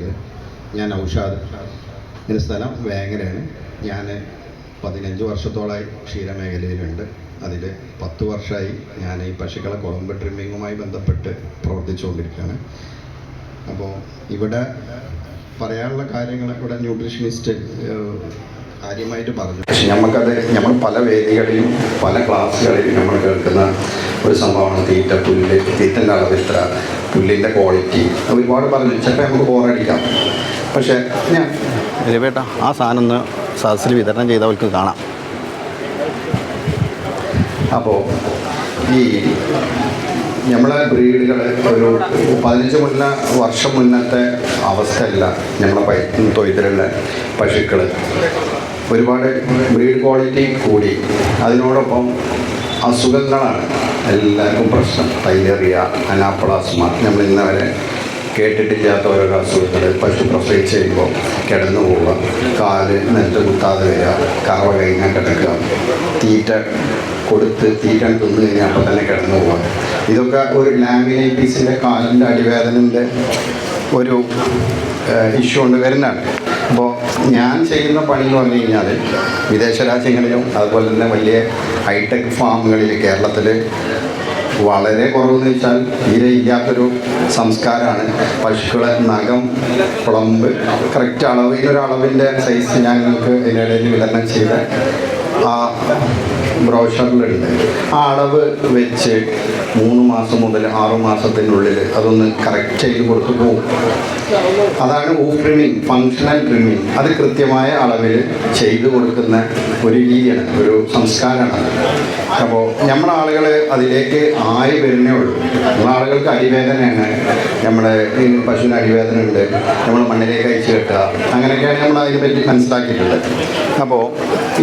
ചെയ്തത് ഞാൻ ഔഷാദ് എന്റെ സ്ഥലം വേങ്ങരയാണ്. ഞാൻ പതിനഞ്ച് വർഷത്തോളമായി ക്ഷീരമേഖലയിലുണ്ട്. അതിൽ പത്ത് വർഷമായി ഞാൻ ഈ പശുക്കളെ കുളമ്പ് ട്രിമ്മിങ്ങുമായി ബന്ധപ്പെട്ട് പ്രവർത്തിച്ചുകൊണ്ടിരിക്കുകയാണ്. അപ്പോൾ ഇവിടെ പറയാനുള്ള കാര്യങ്ങൾ ഇവിടെ ന്യൂട്രീഷനിസ്റ്റ് കാര്യമായിട്ട് പറഞ്ഞു. പക്ഷെ നമുക്കത് നമ്മൾ പല വേദികളിലും പല ക്ലാസ്സുകളിലും നമ്മൾ കേൾക്കുന്ന ഒരു സംഭവമാണ് തീറ്റ പുല്ല്. തീറ്റന്റെ അളവ് ഇത്ര പുല്ലിന്റെ ക്വാളിറ്റി ഒരുപാട് പറഞ്ഞു. ചിലപ്പോൾ നമുക്ക് ബോറടിക്കാം പക്ഷേ ഞാൻ രവേട്ട ആ സാധനം ഒന്ന് സദസ്സിൽ വിതരണം ചെയ്തവർക്ക് കാണാം. അപ്പോൾ ഈ നമ്മളെ ബ്രീഡുകൾ ഒരു പതിനഞ്ച് മുന്ന വർഷം മുന്നത്തെ അവസ്ഥയല്ല നമ്മളെ പൈ തൊഴുത്തിലുള്ള പശുക്കൾ ഒരുപാട് ബ്രീഡ് ക്വാളിറ്റി കൂടി. അതിനോടൊപ്പം അസുഖങ്ങളാണ് എല്ലാവർക്കും പ്രശ്നം. Theileria anaplasma. നമ്മൾ ഇന്ന് വരെ കേട്ടിട്ടില്ലാത്ത ഓരോ അസുഖങ്ങൾ പശു പ്രസവിച്ച് കഴിയുമ്പോൾ കിടന്നു പോവുക. കാൽ നെല്ല് കുത്താതെ വരിക. കറവ കഴിഞ്ഞാൽ കിടക്കുക. തീറ്റ കൊടുത്ത് തീറ്റ തിന്നു കഴിഞ്ഞാൽ അപ്പം തന്നെ കിടന്നു പോവുക. ഇതൊക്കെ ഒരു ലാമിനൈറ്റീസിന്റെ കാലിന്റെ അടിവേദനന്റെ ഒരു ഇഷ്യൂ കൊണ്ട് വരുന്നതാണ്. അപ്പോൾ ഞാൻ ചെയ്യുന്ന പണി എന്ന് പറഞ്ഞു കഴിഞ്ഞാൽ വിദേശ രാജ്യങ്ങളിലും അതുപോലെ തന്നെ വലിയ ഹൈടെക് ഫാമുകളിൽ കേരളത്തിൽ വളരെ കുറവെന്ന് വെച്ചാൽ തീരെ ഇല്ലാത്തൊരു സംസ്കാരമാണ്. പശുക്കളെ നഖം കുളമ്പ് കറക്റ്റ് അളവിന്റെ സൈസ് ഞാൻ നിങ്ങൾക്ക് ഇതിനിടയിൽ വിതരണം ചെയ്ത ആ ബ്രോഷറിലുണ്ട് ആ അളവ് വെച്ച് മൂന്ന് മാസം മുതൽ ആറു മാസത്തിനുള്ളിൽ അതൊന്ന് കറക്റ്റ് ചെയ്ത് കൊടുത്തു പോകും അതാണ് ഊ ട്രിമിങ് ഫങ്ഷണൽ ട്രിമിങ് അത് കൃത്യമായ അളവിൽ ചെയ്തു കൊടുക്കുന്ന ഒരു രീതിയാണ് ഒരു സംസ്കാരമാണ്. അപ്പോൾ നമ്മുടെ ആളുകൾ അതിലേക്ക് ആയി വരുന്നേ ഉള്ളൂ. നമ്മുടെ ആളുകൾക്ക് അടിവേദനയാണ് നമ്മുടെ പശുവിന് അടിവേദന ഉണ്ട് നമ്മൾ മണ്ണിലേക്ക് അയച്ചു കെട്ടുക. അങ്ങനെയൊക്കെയാണ് നമ്മൾ അതിനെ പറ്റി മനസ്സിലാക്കിയിട്ടുള്ളത്. അപ്പോൾ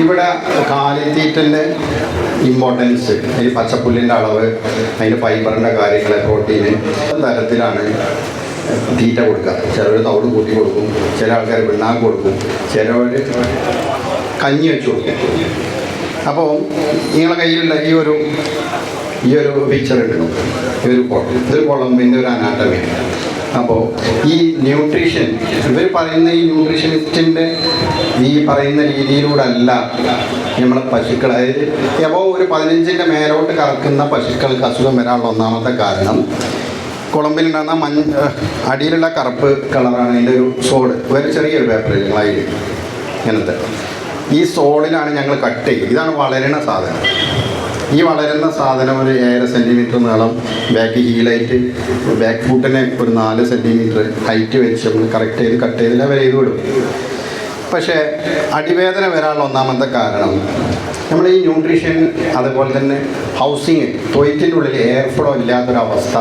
ഇവിടെ കാലിത്തീറ്റന്റെ ഇമ്പോർട്ടൻസ് ഈ പച്ചപ്പുല്ലിന്റെ അളവ് അതിന് ഫൈബറിന്റെ കാര്യങ്ങൾ പ്രോട്ടീന് തരത്തിലാണ് തീറ്റ കൊടുക്കുക. ചിലർ തവിട് കൂട്ടി കൊടുക്കും ചില ആൾക്കാർ പിണ്ണാക്ക് കൊടുക്കും ചിലവർ കഞ്ഞി വെച്ച് കൊടുക്കും. അപ്പോൾ നിങ്ങളെ കയ്യിലുള്ള ഈ ഒരു ഈ ഒരു പിക്ചർ ഉണ്ട് ഈ ഒരു കുളം. ഇതൊരു കുളമ്പിന്റെ ഒരു അനാട്ടമി അപ്പോൾ ഈ ന്യൂട്രീഷൻ ഇവർ പറയുന്ന ഈ ന്യൂട്രീഷനിസ്റ്റിന്റെ ഈ പറയുന്ന രീതിയിലൂടെ അല്ല നമ്മളെ പശുക്കൾ അതായത് അപ്പോൾ ഒരു പതിനഞ്ചിന്റെ മേലോട്ട് കറക്കുന്ന പശുക്കൾക്ക് അസുഖം വരാനുള്ള ഒന്നാമത്തെ കാരണം കുളമ്പിലുണ്ടാകുന്ന മഞ്ഞ അടിയിലുള്ള കറുപ്പ് കളറാണ് അതിന്റെ ഒരു സോഡ്. ഒരു ചെറിയൊരു പേപ്പർ ഞങ്ങളായി ഇങ്ങനത്തെ. ഈ സോളിലാണ് ഞങ്ങൾ കട്ട് ചെയ്യുക ഇതാണ് വളരുന്ന സാധനം. ഈ വളരുന്ന സാധനം ഒരു ഏഴര സെന്റിമീറ്റർ നീളം ബാക്ക് ഹീലായിട്ട് ബാക്ക് ഫുട്ടിനെ ഒരു നാല് സെന്റിമീറ്റർ ഹൈറ്റ് വെച്ച് നമ്മൾ കറക്റ്റ് ചെയ്ത് കട്ട് ചെയ്ത് ലെവൽ ചെയ്ത് വിടും. പക്ഷേ അടിവേദന വരാനുള്ള ഒന്നാമത്തെ കാരണം നമ്മൾ ഈ ന്യൂട്രീഷൻ അതുപോലെ തന്നെ ഹൗസിങ് തൊയ്റ്റിന്റെ ഉള്ളിൽ എയർ ഫ്ലോ ഇല്ലാത്തൊരവസ്ഥ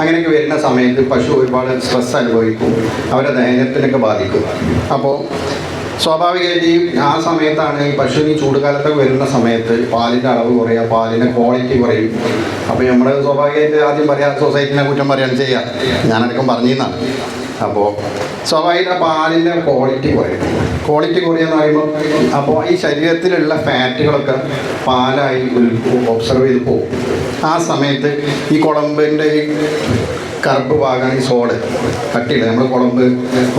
അങ്ങനെയൊക്കെ വരുന്ന സമയത്ത് പശു ഒരുപാട് സ്ട്രെസ് അനുഭവിക്കും അവരുടെ ദഹനത്തിനൊക്കെ ബാധിക്കും. അപ്പോൾ സ്വാഭാവികമായിട്ട് ആ സമയത്താണ് ഈ പശുവിന് ചൂടുകാലത്തൊക്കെ വരുന്ന സമയത്ത് പാലിന്റെ അളവ് കുറയുക പാലിന്റെ ക്വാളിറ്റി കുറയും. അപ്പോൾ നമ്മൾ സ്വാഭാവികമായിട്ട് ആദ്യം പറയാം സൊസൈറ്റിനെ കുറ്റം പറയുകയാണ് ചെയ്യുക ഞാനടക്കം പറഞ്ഞിരുന്നാണ് അപ്പോൾ സ്വാഭാവിക പാലിന്റെ ക്വാളിറ്റി കുറയും. ക്വാളിറ്റി കുറയുമെന്ന് പറയുമ്പോൾ അപ്പോൾ ഈ ശരീരത്തിലുള്ള ഫാറ്റുകളൊക്കെ പാലായി ഒബ്സർവ് ചെയ്ത് പോകും. ആ സമയത്ത് ഈ കുളമ്പിന്റെ ഈ കറുപ്പ് പാകാണ് ഈ സോഡ് കട്ടിയില്ല നമ്മൾ കുളമ്പ്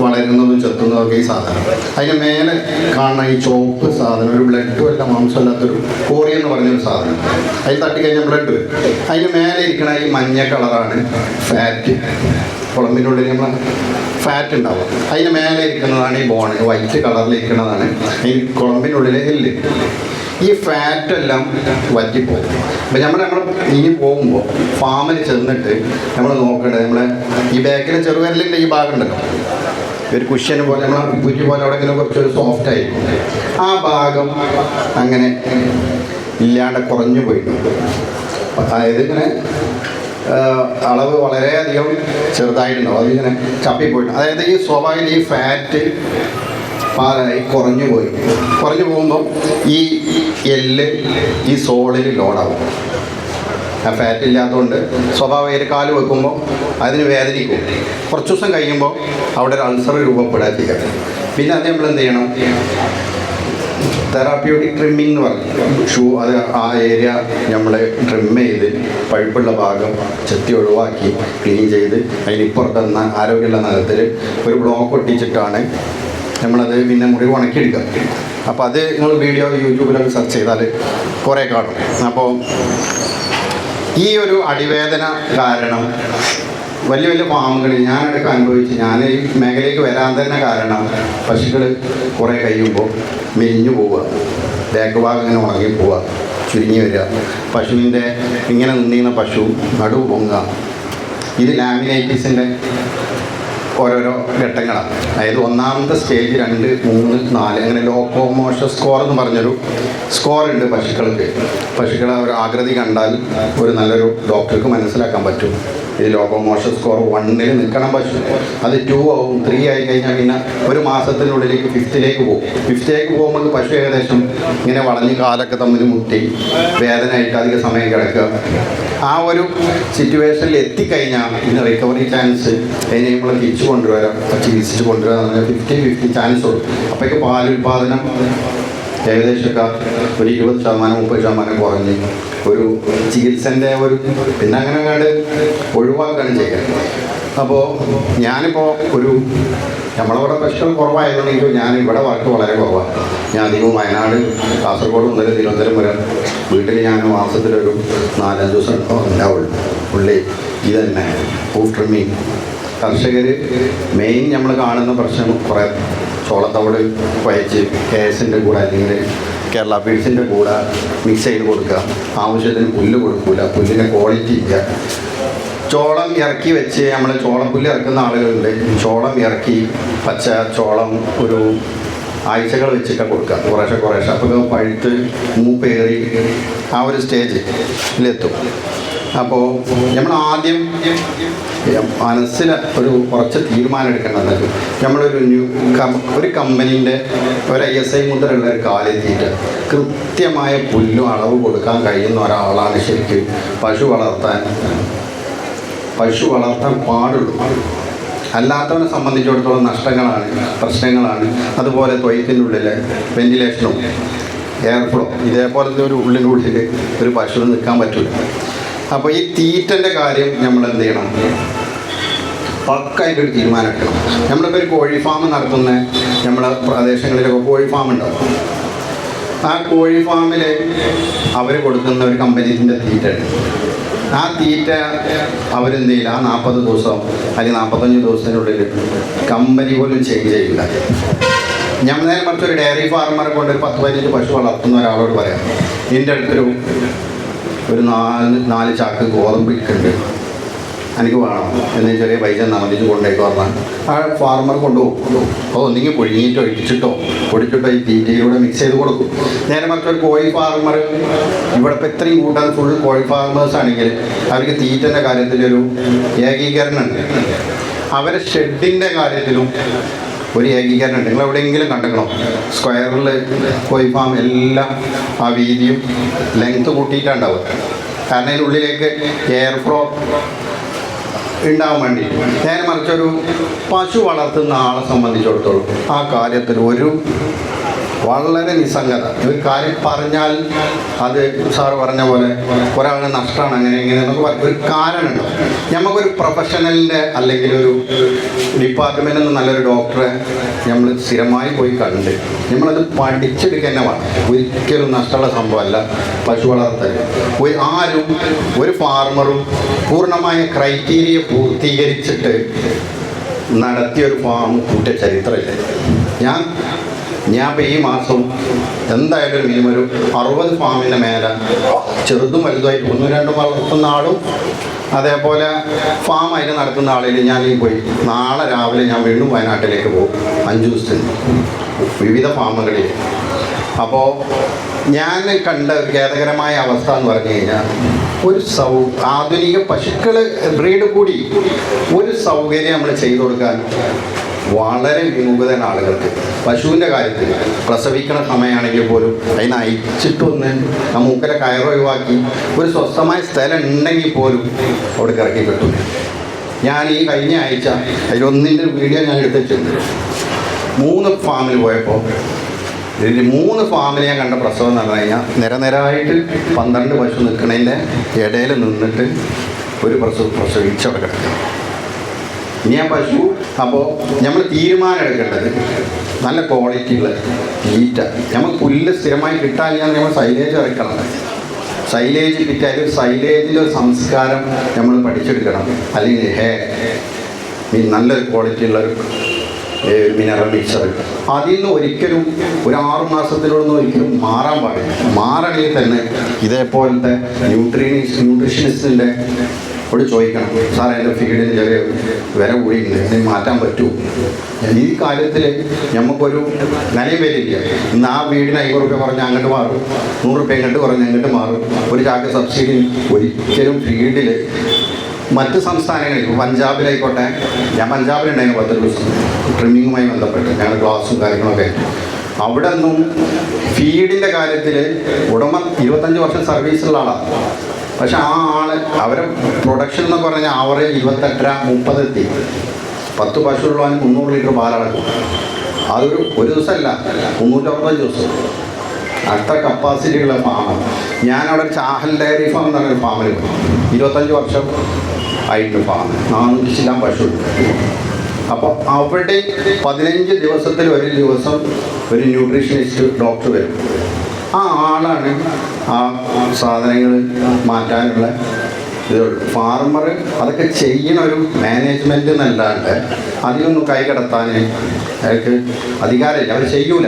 വളരുന്നതും ചെത്തുന്നതും ഒക്കെ ഈ സാധനം. അതിന് മേലെ കാണുന്ന ഈ ചോപ്പ് സാധനം ഒരു ബ്ലഡും അല്ല മാംസമല്ലാത്തൊരു കോറി എന്ന് പറഞ്ഞൊരു സാധനം. അതിൽ തട്ടിക്കഴിഞ്ഞാൽ ബ്ലഡ് വരും. അതിന് മേലെ ഇരിക്കണ ഈ മഞ്ഞ കളറാണ് ഫാറ്റ് കുളമ്പിന്റെ ഉള്ളിൽ നമ്മൾ ഫാറ്റ് ഉണ്ടാവും അതിന് മേലെ ഇരിക്കുന്നതാണ് ഈ ബോൺ വൈറ്റ് കളറിൽ ഇരിക്കുന്നതാണ്. ഈ കുളമ്പിനുള്ളിലെ എല്ല്. ഈ ഫാറ്റ് എല്ലാം വറ്റിപ്പോകും അപ്പം നമ്മൾ നമ്മൾ ഇനി പോകുമ്പോൾ ഫാമിൽ ചെന്നിട്ട് നമ്മൾ നോക്കേണ്ടത് നമ്മളെ ഈ ബാക്കിലെ ചെറുവിരലിന്റെ ഈ ഭാഗം ഉണ്ടല്ലോ ഒരു കുഷ്യൻ പോലെ നമ്മൾ പുരി പോലെ അവിടെ ഇങ്ങനെ കുറച്ചൊരു സോഫ്റ്റ് ആയിരിക്കും ആ ഭാഗം അങ്ങനെ ഇല്ലാണ്ട് കുറഞ്ഞു പോയിട്ടുണ്ട് അതായത് ഇങ്ങനെ അളവ് വളരെയധികം ചെറുതായിട്ടുണ്ടാവും. അതിങ്ങനെ ചപ്പിപ്പോയിട്ടുണ്ട്. അതായത് ഈ സ്വാഭാവിക ഈ ഫാറ്റ് പാലായി കുറഞ്ഞു പോയി. കുറഞ്ഞു പോകുമ്പോൾ ഈ എല്ല് ഈ സോളിൽ ലോഡാവും. ആ ഫാറ്റ് ഇല്ലാത്തതുകൊണ്ട് സ്വഭാവം കാൽ വെക്കുമ്പോൾ അതിന് വേദനിക്കും. കുറച്ച് ദിവസം കഴിയുമ്പോൾ അവിടെ ഒരു അൾസർ രൂപപ്പെടാൻ ചെയ്യുക പിന്നെ അത് നമ്മൾ എന്ത് ചെയ്യണം? തെറാപ്യൂട്ടിക് ട്രിമ്മിങ് എന്ന് പറഞ്ഞു ഷൂ അത് ആ ഏരിയ നമ്മൾ ട്രിം ചെയ്ത് പഴുപ്പുള്ള ഭാഗം ചെത്തി ഒഴിവാക്കി ക്ലീൻ ചെയ്ത് അതിനിപ്പുറത്ത് ആരോഗ്യമുള്ള നഗരത്തിൽ ഒരു ബ്ലോക്ക് ഒട്ടിച്ചിട്ടാണ് നമ്മളത് പിന്നെ മുറി ഉണക്കിയെടുക്കുക അപ്പോൾ അത് നിങ്ങൾ വീഡിയോ യൂട്യൂബിലൊക്കെ സെർച്ച് ചെയ്താൽ കുറേ കാണും. അപ്പോൾ ഈ ഒരു അടിവേദന കാരണം വലിയ വലിയ ഫാമുകളിൽ ഞാനടക്കം അനുഭവിച്ച് ഞാൻ ഈ മേഖലയ്ക്ക് വരാൻ തന്നെ കാരണം പശുക്കൾ കുറേ കഴിയുമ്പോൾ മെലിഞ്ഞു പോവുക. ബാക്ക് ഭാഗം ഇങ്ങനെ ഉണങ്ങി പോവുക. ചുരുങ്ങി വരിക. പശുവിന്റെ ഇങ്ങനെ നിന്നിരുന്ന പശു നടുവ് പൊങ്ങുക. ഇത് ലാമിനൈറ്റിസിന്റെ ഓരോരോ ഘട്ടങ്ങളാണ്. അതായത് ഒന്നാമത്തെ സ്റ്റേജ് രണ്ട് മൂന്ന് നാല് അങ്ങനെ ലോക്കോമോഷൻ സ്കോർ എന്ന് പറഞ്ഞൊരു സ്കോർ ഉണ്ട് പശുക്കൾക്ക് പശുക്കളെ ഒരു ആകൃതി കണ്ടാൽ ഒരു നല്ലൊരു ഡോക്ടർക്ക് മനസ്സിലാക്കാൻ പറ്റും. ഇത് ലോക്കോമോഷൻ സ്കോർ വണ്ണിൽ നിൽക്കണം പക്ഷേ അത് ടു ആവും ത്രീ ആയി കഴിഞ്ഞാൽ പിന്നെ ഒരു മാസത്തിനുള്ളിലേക്ക് ഫിഫ്ത്തിലേക്ക് പോകും. ഫിഫ്ത്തിലേക്ക് പോകുമ്പോൾ പശു ഏകദേശം ഇങ്ങനെ വളഞ്ഞ് കാലൊക്കെ തമ്മിൽ മുട്ടി വേദനയായിട്ട് അധിക സമയം കിടക്കുക. ആ ഒരു സിറ്റുവേഷനിൽ എത്തിക്കഴിഞ്ഞാൽ പിന്നെ റിക്കവറി ചാൻസ് അതിനെ നമ്മൾ തിരിച്ചു കൊണ്ടുവരാം. ചികിത്സിച്ച് കൊണ്ടുവരാൻ ഫിഫ്റ്റി ഫിഫ്റ്റി ചാൻസ് ഉള്ളൂ. അപ്പോഴേക്ക് പാലുൽപാദനം ഏകദേശമൊക്കെ ഒരു ഇരുപത് ശതമാനം മുപ്പത് ശതമാനം കുറഞ്ഞ് ഒരു ചികിത്സന്റെ ഒരു പിന്നെ അങ്ങനെ കണ്ട് ഒഴിവാക്കുകയാണ് ചെയ്യുക. അപ്പോൾ ഞാനിപ്പോൾ ഒരു നമ്മളവിടെ പ്രശ്നം കുറവായതുകൊണ്ടെങ്കിലും ഞാൻ ഇവിടെ വർക്ക് വളരെ കുറവാണ് ഞാൻ അധികവും വയനാട് കാസർഗോഡ് മുതൽ തിരുവനന്തപുരം വരെ വീട്ടിൽ ഞാൻ മാസത്തിലൊരു നാലഞ്ച് ദിവസം ഉണ്ടാവുള്ളൂ. ഉള്ളി ഇത് തന്നെ കർഷകർ മെയിൻ നമ്മൾ കാണുന്ന പ്രശ്നം കുറേ ചോളത്തവിട് കുഴച്ച് കേസിന്റെ കൂടെ അല്ലെങ്കിൽ കേരള ഫീഡ്സിന്റെ കൂടെ മിക്സ് ചെയ്ത് കൊടുക്കുക. ആവശ്യത്തിന് പുല്ല് കൊടുക്കില്ല പുല്ലിന്റെ ക്വാളിറ്റി ഇല്ല. ചോളം ഇറക്കി വെച്ച് നമ്മൾ ചോളം പുല്ല് ഇറക്കുന്ന ആളുകളുണ്ട്. ചോളം ഇറക്കി പച്ച ചോളം ഒരു ആഴ്ചകൾ വെച്ചിട്ട് കൊടുക്കുക. കുറേശ്ശെ കുറേശ്ശെ. അപ്പോൾ പഴുത്ത് മൂപ്പേറി ആ ഒരു സ്റ്റേജിലെത്തും അപ്പോൾ നമ്മൾ ആദ്യം മനസ്സിൽ ഒരു കുറച്ച് തീരുമാനം എടുക്കേണ്ടത് നമ്മളൊരു ന്യൂ ഒരു കമ്പനീന്റെ ഒരു ഐ എസ് ഐ മുതലുള്ള ഒരു കാലെത്തിയിട്ട് കൃത്യമായ പുല്ലും അളവ് കൊടുക്കാൻ കഴിയുന്ന ഒരാളാണ് ശരിക്കും പശു വളർത്താൻ. പശു വളർത്താൻ പാടുള്ളൂ. അല്ലാത്തവനെ സംബന്ധിച്ചിടത്തോളം നഷ്ടങ്ങളാണ് പ്രശ്നങ്ങളാണ്. അതുപോലെ തൊയ്ത്തിന്റെ ഉള്ളിൽ വെന്റിലേഷനും എയർ ഫ്ലോ ഇതേപോലത്തെ ഒരു ഉള്ളിന്റെ ഉള്ളിൽ ഒരു പശുവിന് നിൽക്കാൻ പറ്റില്ല അപ്പോൾ ഈ തീറ്റന്റെ കാര്യം നമ്മൾ എന്ത് ചെയ്യണം? പക്കായിട്ടൊരു തീരുമാനം എടുക്കണം നമ്മളിപ്പോൾ ഒരു കോഴി ഫാം നടത്തുന്ന നമ്മളെ പ്രദേശങ്ങളിലൊക്കെ കോഴി ഫാം ഉണ്ടാവും ആ കോഴി ഫാമിൽ അവർ കൊടുക്കുന്ന ഒരു കമ്പനീന്റെ തീറ്റ ആ തീറ്റ അവരെന്ത് ചെയ്യില്ല? ആ നാൽപ്പത് ദിവസം അല്ലെങ്കിൽ നാൽപ്പത്തഞ്ച് ദിവസത്തിനുള്ളിൽ കമ്പനി പോലും ചേഞ്ച് ചെയ്യില്ല. ഞാൻ നേരെ മറിച്ച് ഒരു ഡയറി ഫാർമറെ കൊണ്ട് പത്ത് പതിനഞ്ച് പശു വളർത്തുന്ന ഒരാളോട് പറയാം. എന്റെ അടുത്തൊരു ഒരു നാല് നാല് ചാക്ക് ഗോതമ്പ് ഇട്ടുണ്ട് എനിക്ക് വേണം. എന്ന് ചെറിയ പൈസ നമതിച്ച് കൊണ്ടേക്ക് പറഞ്ഞാൽ ആ ഫാർമർ കൊണ്ടുപോകും. അപ്പോൾ ഒന്നിങ്ങി പുഴുങ്ങിയിട്ടോ ഇടിച്ചിട്ടോ പൊടിച്ചിട്ടോ? ഈ തീറ്റയിലൂടെ മിക്സ് ചെയ്ത് കൊടുക്കും. നേരെ മറ്റൊരു കോഴി ഫാർമർ ഇവിടെ ഇപ്പം ഇത്രയും കൂട്ടാൻ ഫുൾ കോഴി ഫാർമേഴ്സ് ആണെങ്കിൽ അവർക്ക് തീറ്റന്റെ കാര്യത്തിലൊരു ഏകീകരണം ഉണ്ട്. അവരെ ഷെഡിന്റെ കാര്യത്തിലും ഒരു ഏകീകരണം നിങ്ങൾ എവിടെയെങ്കിലും കണ്ടെക്കണോ സ്ക്വയറിൽ കോഴി ഫാം എല്ലാം ആ വീതിയും ലെങ്ത് കൂട്ടിയിട്ടുണ്ടാവുക. കാരണം അതിനുള്ളിലേക്ക് എയർ ഫ്ലോ ഉണ്ടാവാൻ വേണ്ടി നേരെ മറിച്ചൊരു പശു വളർത്തുന്ന ആളെ സംബന്ധിച്ചിടത്തോളം ആ കാര്യത്തിൽ ഒരു വളരെ നിസ്സംഗത. ഒരു കാര്യം പറഞ്ഞാൽ അത് സാറ് പറഞ്ഞ പോലെ ഒരാളുടെ നഷ്ടമാണ് അങ്ങനെ ഇങ്ങനെ എന്നൊക്കെ പറയും ഒരു കാരണമുണ്ട് നമുക്കൊരു പ്രൊഫഷണലിന്റെ അല്ലെങ്കിൽ ഒരു ഡിപ്പാർട്ട്മെന്റിൽ നിന്ന് നല്ലൊരു ഡോക്ടറെ നമ്മൾ സ്ഥിരമായി പോയി കണ്ട് നമ്മളത് പഠിച്ചെടുക്കുക ഒരിക്കലും നഷ്ടമുള്ള സംഭവമല്ല പശു വളർത്തൽ. ആരും ഒരു ഫാർമറും പൂർണമായ ക്രൈറ്റീരിയ പൂർത്തീകരിച്ചിട്ട് നടത്തിയൊരു ഫാം കൂട്ടിയ ചരിത്രമില്ല. ഞാൻ ഞാൻ ഇപ്പോൾ ഈ മാസം എന്തായാലും മിനിമം ഒരു അറുപത് ഫാമിന്റെ മേലെ ചെറുതും വലുതുമായിട്ട് ഒന്നും രണ്ടും വളർത്തുന്ന ആളും അതേപോലെ ഫാം അതിന് നടത്തുന്ന ആളിൽ ഞാൻ ഈ പോയി നാളെ രാവിലെ ഞാൻ വീണ്ടും വയനാട്ടിലേക്ക് പോകും അഞ്ച് ദിവസത്തിന് വിവിധ ഫാമുകളിൽ അപ്പോൾ ഞാൻ കണ്ട ഖേദകരമായ അവസ്ഥ എന്ന് പറഞ്ഞു കഴിഞ്ഞാൽ ഒരു സൗ ആധുനിക പശുക്കൾ ബ്രീഡ് കൂടി ഒരു സൗകര്യം നമ്മൾ ചെയ്തു കൊടുക്കാൻ വളരെ വിമുഖതയാണ് ആളുകൾക്ക് പശുവിന്റെ കാര്യത്തിൽ പ്രസവിക്കണ സമയമാണെങ്കിൽ പോലും അതിനെ അയച്ചിട്ടൊന്ന് ആ കയറൊഴിവാക്കി ഒരു സ്വസ്ഥമായ സ്ഥലം ഉണ്ടെങ്കിൽ പോലും അവിടെ ഇറക്കി കിട്ടും ഞാൻ ഈ കഴിഞ്ഞ ആഴ്ച അതിലൊന്നിന്റെ വീഡിയോ ഞാൻ എടുത്തിട്ടുണ്ട്. മൂന്ന് ഫാമിൽ പോയപ്പോൾ ഇതിൽ മൂന്ന് ഫാമിൽ ഞാൻ കണ്ട പ്രസവം എന്ന് പറഞ്ഞു കഴിഞ്ഞാൽ നിരനിരായിട്ട് പന്ത്രണ്ട് പശു നിൽക്കുന്നതിന്റെ ഇടയിൽ നിന്നിട്ട് ഒരു പ്രസവം പ്രസവിച്ചവിടെ കിടക്കുക ഇനി ആ പശു അപ്പോൾ നമ്മൾ തീരുമാനം എടുക്കേണ്ടത് നല്ല ക്വാളിറ്റിയുള്ള തീറ്റ നമുക്ക് പുല്ല് സ്ഥിരമായി കിട്ടാൻ നമ്മൾ സൈലേജ് ഇറക്കണം സൈലേജ് കിട്ടിയാൽ സൈലേജിന്റെ സംസ്കാരം നമ്മൾ പഠിച്ചെടുക്കണം. അല്ലെങ്കിൽ ഹേ നല്ലൊരു ക്വാളിറ്റിയുള്ള ഒരു മിനറൽ മിക്സർ അതിൽ നിന്ന് ഒരിക്കലും ഒരു ആറ് മാസത്തിലൊന്നും ഒരിക്കലും മാറാൻ പാടില്ല. മാറണമെങ്കിൽ തന്നെ ഇതേപോലത്തെ ന്യൂട്രീനിസ് ന്യൂട്രീഷനിസ്റ്റിന്റെ ഓട് ചോദിക്കണം സാർ എന്റെ ഫീഡിന് ചെറിയ വില കൂടിയിട്ടുണ്ട് ഇതിന് മാറ്റാൻ പറ്റുമോ ഈ കാര്യത്തിൽ നമുക്കൊരു നിലയും വരില്ല ഇന്ന് ആ വീടിന് അയ്യൂറ് റുപ്യ പറഞ്ഞ് അങ്ങോട്ട് മാറും നൂറ് റുപ്യ ഇങ്ങോട്ട് പറഞ്ഞ് അങ്ങോട്ട് മാറും. ഒരു ചാക്ക് സബ്സിഡി ഒരിക്കലും ഫീൽഡിൽ മറ്റ് സംസ്ഥാനങ്ങളിൽ ഇപ്പോൾ പഞ്ചാബിലായിക്കോട്ടെ ഞാൻ പഞ്ചാബിലുണ്ടായിരുന്നു പത്ത് ദിവസം ട്രിമ്മിങ്ങുമായി ബന്ധപ്പെട്ട് ഞങ്ങൾ ക്ലാസ്സും കാര്യങ്ങളൊക്കെ. അവിടെ നിന്നും ഫീഡിന്റെ കാര്യത്തിൽ ഉടമ ഇരുപത്തഞ്ച് വർഷം സർവീസുള്ള ആളാണ് പക്ഷെ ആ ആൾ അവരെ പ്രൊഡക്ഷൻ എന്ന് പറഞ്ഞാൽ ആവറേജ് ഇരുപത്തെട്ടര മുപ്പത് എത്തി. പത്ത് പശുള്ളവന് മുന്നൂറ് ലിറ്റർ പാലടക്കും. അതൊരു ഒരു ദിവസമല്ല മുന്നൂറ്റമ്പത്തഞ്ച് ദിവസം. അത്ര കപ്പാസിറ്റിയുള്ള ഫാമാണ് ഞാനവിടെ ചാഹൽ ഡയറി ഫാം എന്ന് പറഞ്ഞൊരു ഫാമിൽ ഇരുപത്തഞ്ച് വർഷം ആയിട്ട് ഫാം നാനൂറ്റി ചില്ലാം പശു അപ്പോൾ അവിടെ പതിനഞ്ച് ദിവസത്തിൽ ഒരു ദിവസം ഒരു ന്യൂട്രീഷനിസ്റ്റ് ഡോക്ടർ വരും. ആ ആളാണ് ആ സാധനങ്ങൾ മാറ്റാനുള്ള ഇതുള്ളൂ ഫാർമർ അതൊക്കെ ചെയ്യുന്ന ഒരു മാനേജ്മെന്റ് എന്നല്ലാണ്ട് അതിലൊന്നും കൈ കടത്താൻ അയാൾക്ക് അധികാരമില്ല. അവർ ചെയ്യൂല.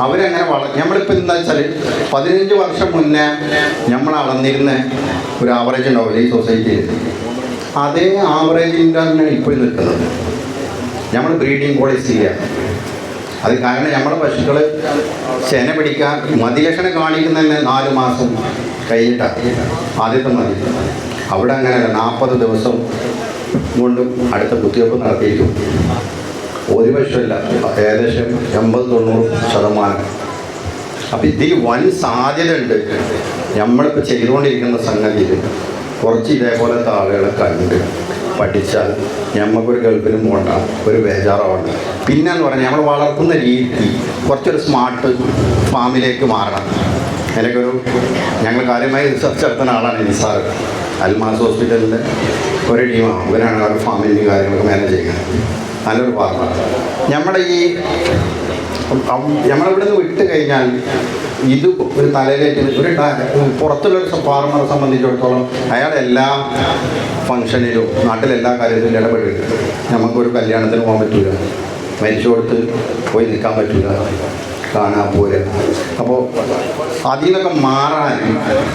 അവരങ്ങനെ വള നമ്മളിപ്പോൾ എന്താ വെച്ചാൽ പതിനഞ്ച് വർഷം മുന്നേ നമ്മൾ അളന്നിരുന്ന ഒരു ആവറേജ് ഉണ്ടാവില്ല ഈ സൊസൈറ്റിയിൽ അതേ ആവറേജിന്റെ തന്നെ ഇപ്പോൾ നിൽക്കുന്നത് നമ്മൾ ബ്രീഡിങ് പോളിസി ഇല്ല അത് കാരണം നമ്മുടെ പശുക്കൾ ചെന പിടിക്കാൻ മതിലക്ഷണം കാണിക്കുന്നതിന് നാല് മാസം കഴിഞ്ഞിട്ടാണ് ആദ്യത്തെ മതി. അവിടെ അങ്ങനെയല്ല നാൽപ്പത് ദിവസം കൊണ്ട് അടുത്ത കുത്തിവയ്പ്പ് നടത്തിയിരിക്കും. ഒരു പശുവല്ല ഏകദേശം എൺപത് തൊണ്ണൂറ് ശതമാനം. അപ്പം ഇതിൽ വൻ സാധ്യത ഉണ്ട് നമ്മളിപ്പോൾ ചെയ്തുകൊണ്ടിരിക്കുന്ന സംഗതിയിൽ കുറച്ച് ഇതേപോലത്തെ ആളുകളെ കണ്ട് പഠിച്ചാൽ നമുക്കൊരു ഗൾഫിലും പോകണ്ട ഒരു ബേജാറാവണ്ട. പിന്നെന്ന് പറഞ്ഞാൽ നമ്മൾ വളർത്തുന്ന രീതി കുറച്ചൊരു സ്മാർട്ട് ഫാമിലേക്ക് മാറണം. എനിക്കൊരു ഞങ്ങൾ കാര്യമായി റിസർച്ച് നടത്തുന്ന ആളാണ് നിസാർ. അൽമാസ് ഹോസ്പിറ്റലിന്റെ ഒരു ടീമാണ്. ഇവരാണ് അവരുടെ ഫാമിലിന്റെ കാര്യങ്ങളൊക്കെ മാനേജ് ചെയ്യുന്നത്. നല്ലൊരു പാർട്ട് നമ്മുടെ ഈ നമ്മളിവിടെ നിന്ന് വിട്ട് കഴിഞ്ഞാൽ ഇത് ഒരു തലയിലേക്ക് ഒരു പുറത്തുള്ള ഫാർമറെ സംബന്ധിച്ചിടത്തോളം അയാൾ എല്ലാ ഫങ്ഷനിലും നാട്ടിലെല്ലാ കാര്യത്തിലും ഇടപെട്ടിട്ട് നമുക്കൊരു കല്യാണത്തിന് പോകാൻ പറ്റില്ല മരിച്ചു കൊടുത്ത് പോയി നിൽക്കാൻ പറ്റില്ല കാണാൻ പോലെ അപ്പോൾ അതിൽ നിന്നൊക്കെ മാറാൻ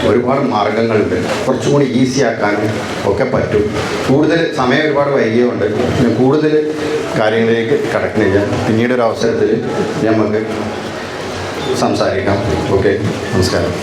ഒരുപാട് മാർഗങ്ങളുണ്ട്. കുറച്ചും കൂടി ഈസി ആക്കാനും ഒക്കെ പറ്റും. കൂടുതൽ സമയം ഒരുപാട് വൈകിയുണ്ട് കൂടുതൽ കാര്യങ്ങളിലേക്ക് കടക്കുന്നില്ല. പിന്നീട് ഒരു അവസരത്തിൽ നമുക്ക് സംസാരിക്കാം. ഓക്കെ നമസ്കാരം.